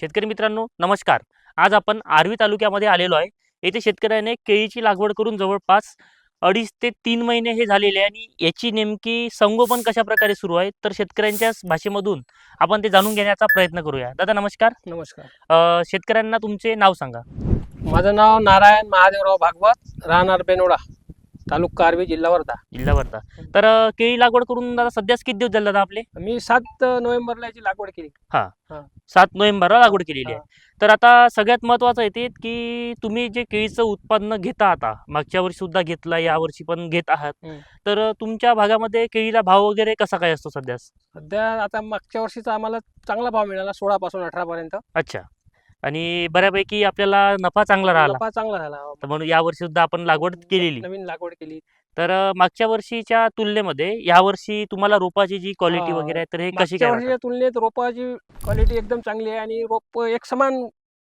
शेतकरी मित्रांनो नमस्कार. आज आपण आर्वी तालुक्यामध्ये आलेलो आहे. येथे शेतकऱ्याने केळीची लागवड करून जवळपास अडीच ते तीन महिने हे झालेले आहे आणि याची नेमकी संगोपन कशा प्रकारे सुरू आहे तर शेतकऱ्यांच्या भाषेमधून आपण ते जाणून घेण्याचा प्रयत्न करूया. दादा नमस्कार. नमस्कार. शेतकऱ्यांना तुमचे नाव सांगा. माझं नाव नारायण महादेवराव भागवत राहणार बेनोडा. तालुका आर्वी जिल्हा वर्धा. जिल्हा वर्धा. तर अ, केळी लागवड करून दादा सध्याच किती दिवस झाले दादा आपले? मी सात नोव्हेंबरला याची लागवड केली. सात नोव्हेंबरला लागवड केलेली आहे. तर आता सगळ्यात महत्त्वाचं येते की तुम्ही जे केळीचं उत्पन्न घेता आता मागच्या वर्षी सुद्धा घेतला या वर्षी पण घेत आहात. हम्म. तर तुमच्या भागामध्ये केळीला भाव वगैरे कसा काय असतो सध्या सध्या आता मागच्या वर्षीचा आम्हाला चांगला भाव मिळाला सोळा पासून अठरा पर्यंत अच्छा. आणि बऱ्यापैकी आपल्याला नफा चांगला राहिला. नफा चांगला झाला तर म्हणून या वर्षी सुद्धा आपण लागवड केलेली. नवीन लागवड केली. तर अ, मागच्या वर्षीच्या तुलनेमध्ये या वर्षी तुम्हाला रोपाची जी क्वालिटी हा. वगैरे आहे तर हे कशी मागच्या काय वर्षीच्या तुलनेत रोपाची क्वालिटी एकदम चांगली आहे आणि रोप एक समान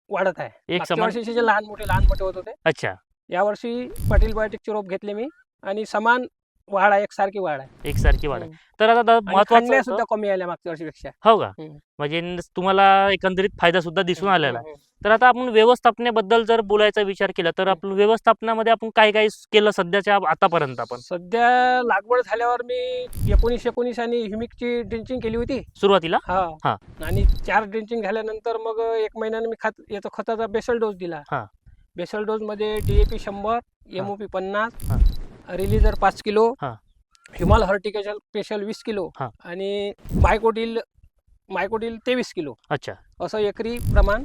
वाढत आहे. एक मागच्या समान? वर्षीचे जे लहान मोठे लहान मोठे होत होते अच्छा. या वर्षी पाटील बायोटिकचे रोप घेतले मी आणि समान वाढ आहे एकसारखी वाढ आहे. एकसारखी वाढ आहे. तर आता दा- आणि महत्वाचं होतं- सुद्धा कमी आल्या मागच्या वर्षीपेक्षा. हो का? हम्म. म्हणजे न- तुम्हाला एकंदरीत फायदा सुद्धा दिसून आलेला आहे. तर आता आपण व्यवस्थापनेबद्दल जर बोलायचा विचार केला तर आपण व्यवस्थापनामध्ये आपण काय काय केलं सध्याच्या आतापर्यंत आपण? सध्या लागवड झाल्यावर मी एकोणीस एकोणीस आणि ह्युमिकची ड्रिंचिंग केली होती. सुरुवातीला? हा. हा. आणि चार ड्रिंचिंग झाल्यानंतर मग एक महिन्याने मी खात याचा खताचा बेसल डोस दिला. हा. बेसल डोस मध्ये डीएपी शंभर एमओपी पन्नास हा. रिलीजर पाच किलो हा. हिमाल हर्टिकल्चर स्पेशल वीस किलो हा. आणि मायकोडील मायकोडील तेवीस किलो अच्छा असं एकरी प्रमाण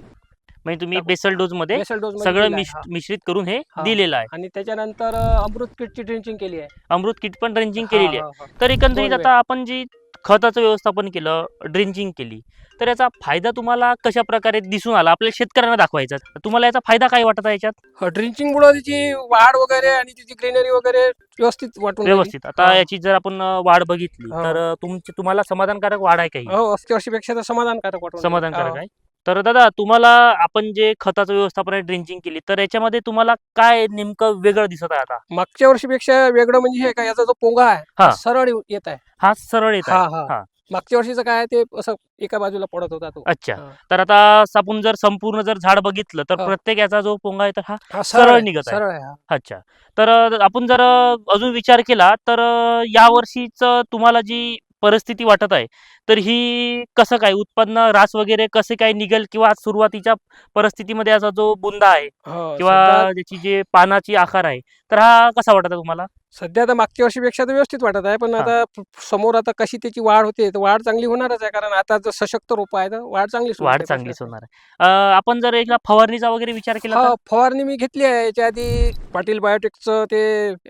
म्हणजे तुम्ही टाकू. बेसल डोजमध्ये डोस सगळं मिश- मिश्रित करून हे हा. दिलेलं आहे आणि त्याच्यानंतर अं, अमृत किटची ड्रिंचिंग केली आहे अमृत किट पण ड्रेंचिंग केलेली आहे हा, हा, हा. तर एकंदरीत दोन आता आपण जी खताचं व्यवस्थापन केलं ड्रिंचिंग केली तर याचा फायदा तुम्हाला कशा प्रकारे दिसून आला आपल्या शेतकऱ्यांना दाखवायचा तुम्हाला याचा फायदा काय वाटत आहे याच्यात ड्रिंचिंग मुळे त्याची वाढ वगैरे आणि त्याची ग्रीनरी वगैरे व्यवस्थित वाटून. व्यवस्थित आता हा. याची जर आपण वाढ बघितली हा. तर तुमची तुम्हाला समाधानकारक वाढ आहे काही हो वर्षीपेक्षा तर समाधानकारक राहिली. समाधानकारक हा. आहे तर दादा तुम्हाला आपण जे खताचं व्यवस्थापन आहे ड्रिंचिंग केली तर याच्यामध्ये तुम्हाला काय नेमकं वेगळं दिसत आहे आता मागच्या वर्षीपेक्षा वेगळं म्हणजे हे का याचा जो पोंगा हा. आहे सरळ येऊ- येत आहे हा सरळ येत हा आहे हा हा. मागच्या वर्षीचं काय आहे ते असं एका बाजूला पडत होता तो अच्छा हा. तर आता आपण जर संपूर्ण जर झाड बघितलं तर हा. प्रत्येक याचा जो पोंगा आहे तर हा हा सरळ आहे, निघत आहे. सरळ आहे हा. अच्छा तर अ, आपण जर अ, अजून विचार केला तर अ, या वर्षीच तुम्हाला जी परिस्थिती वाटत आहे. तर ही कसं काय? उत्पन्न रास वगैरे कसे काय निघेल किंवा सुरुवातीच्या परिस्थितीमध्ये असा जो बुंदा आहे हो, किंवा त्याची जे पानाची आकार आहे तर हा कसा वाटत आहे तुम्हाला? सध्या तर मागच्या वर्षीपेक्षा तर व्यवस्थित वाटत आहे पण. आता समोर आता कशी त्याची वाढ होते तर वाढ चांगली होणारच आहे कारण आता जर सशक्त रोप आहे तर वाढ चांगलीच होणार वाढ आहे, चांगलीच होणार आहे. आपण जर एकदा फवारणीचा वगैरे विचार केला हा तर फवारणी मी घेतली आहे याच्या आधी पाटील बायोटेकचं ते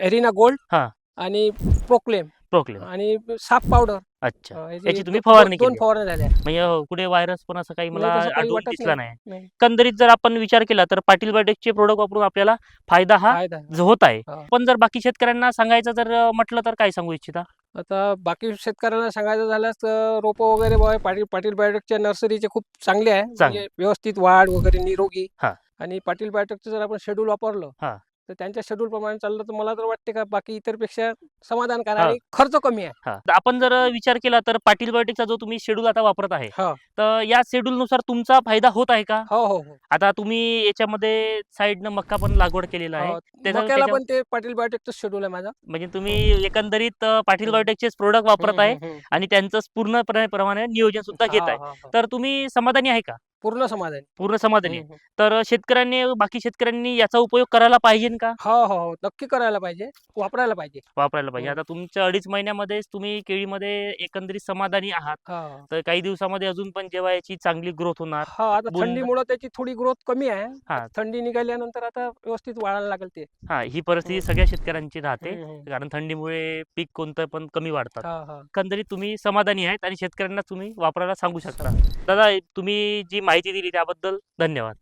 एरिना गोल्ड हा. आणि प्रोक्लेम. प्रोक्लेम आणि साप पावडर अच्छा हा, याची तुम्ही फवारणी दोन केली. फवारण्या झाल्या म्हणजे अ, कुठे व्हायरस पण असं काही मला नाही, तसं काही आढळून वाटत दिसला नाही. एकंदरीत जर आपण विचार केला तर पाटील बायोटेकचे प्रोडक्ट वापरून आपल्याला फायदा हा फायदा आहे. जो होत आहे हा. पण जर बाकी शेतकऱ्यांना सांगायचं जर अ, म्हटलं तर काय सांगू इच्छिता आता बाकी शेतकऱ्यांना सांगायचं झाल्यास तर रोपं वगैरे बघा पाटील पाटील बायोटेकच्या नर्सरीचे खूप चांगले आहे चांगले. म्हणजे व्यवस्थित वाढ वगैरे निरोगी हा. आणि पाटील बायोटेकचं जर आपण शेड्यूल वापरलं हा. तर त्यांच्या शेड्यूल प्रमाणे चाललं तर मला तर वाटते का बाकी इतरपेक्षा समाधानकार हा. आणि खर्च कमी आहे हा. तर आपण जर विचार केला तर पाटील बायोटेकचा जो तुम्ही शेड्यूल आता वापरत आहे हा. तर या शेड्यूल नुसार तुमचा फायदा होत आहे का हो हो हो आता तुम्ही याच्यामध्ये साईडनं मक्का पण लागवड केलेला आहे हो. त्याचा- मक्याला त्याच्या- पण ते पाटील बायोटेकचं शेड्यूल आहे माझं म्हणजे तुम्ही एकंदरीत अ, पाटील हम्म. बायोटेकचेच प्रोडक्ट वापरत आहे हम्म, हम्म, आणि त्यांचं पूर्णपणे प्रमाणे नियोजन सुद्धा. घेत हा, आहे हा, हा. तर तुम्ही समाधानी आहे का पूर्ण समाधान. पूर्ण समाधानी. आहे. तर शेतकऱ्यांनी बाकी शेतकऱ्यांनी याचा उपयोग करायला पाहिजे का? हो हो हो. नक्की करायला पाहिजे. वापरायला पाहिजे. वापरायला पाहिजे. आता तुमच्या अडीच महिन्यामध्येच तुम्ही केळीमध्ये एकंदरीत समाधानी आहात. हा. तर काही दिवसामध्ये अजून पण जेव्हा याची चांगली ग्रोथ होणार हा आता बुंद- थंडीमुळे त्याची थोडी ग्रोथ कमी आहे. हा. थंडी निघाल्यानंतर आता व्यवस्थित वाढायला लागेल ते. हा ही परिस्थिती हम्म. सगळ्या शेतकऱ्यांची राहते. हम्म, हम्म. कारण थंडीमुळे पीक कोणतं पण कमी वाढतात. हा हा. एकंदरीत तुम्ही समाधानी आहेत आणि शेतकऱ्यांना तुम्ही वापरायला सांगू शकता. दादा तुम्ही जी माहिती दिली त्याबद्दल धन्यवाद.